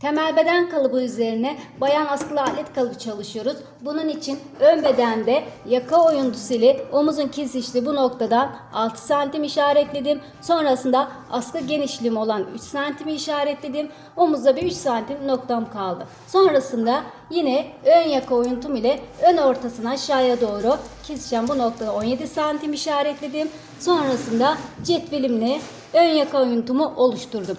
Temel beden kalıbı üzerine bayan askılı atlet kalıbı çalışıyoruz. Bunun için ön bedende yaka oyuntusu ile omuzun kesiştiği bu noktadan 6 santim işaretledim. Sonrasında askı genişliğim olan 3 santimi işaretledim. Omuzda bir 3 santim noktam kaldı. Sonrasında yine ön yaka oyuntum ile ön ortasına aşağıya doğru kesişen bu noktada 17 santim işaretledim. Sonrasında cetvelimle ön yaka oyuntumu oluşturdum.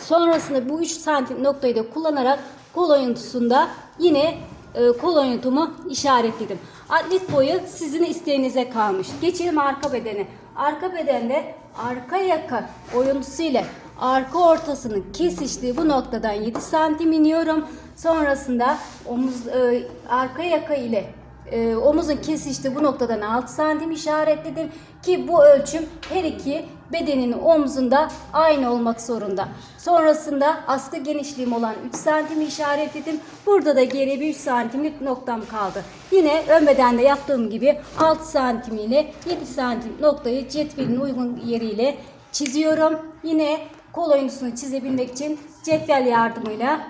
Sonrasında bu 3 santim noktayı da kullanarak kol oyuntusunda yine e, kol oyuntumu işaretledim. Atlet boyu sizin isteğinize kalmış. Geçelim arka bedene. Arka bedende arka yaka oyuntusu ile arka ortasının kesiştiği bu noktadan 7 santim iniyorum. Sonrasında omuz e, arka yaka ile e, omuzun kesiştiği bu noktadan 6 santim işaretledim ki bu ölçüm her iki bedenin omzunda aynı olmak zorunda. Sonrasında askı genişliğim olan 3 santim işaretledim. Burada da geri bir 3 santimlik noktam kaldı. Yine ön bedende yaptığım gibi 6 santim ile 7 santim noktayı cetvelin uygun yeriyle çiziyorum. Yine kol oyuntusunu çizebilmek için cetvel yardımıyla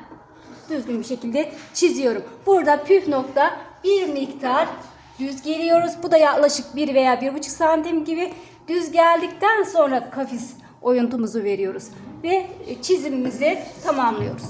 düzgün bir şekilde çiziyorum. Burada püf nokta bir miktar düz geliyoruz. Bu da yaklaşık 1 veya 1,5 santim gibi düz geldikten sonra kafis oyuntumuzu veriyoruz. Ve çizimimizi tamamlıyoruz.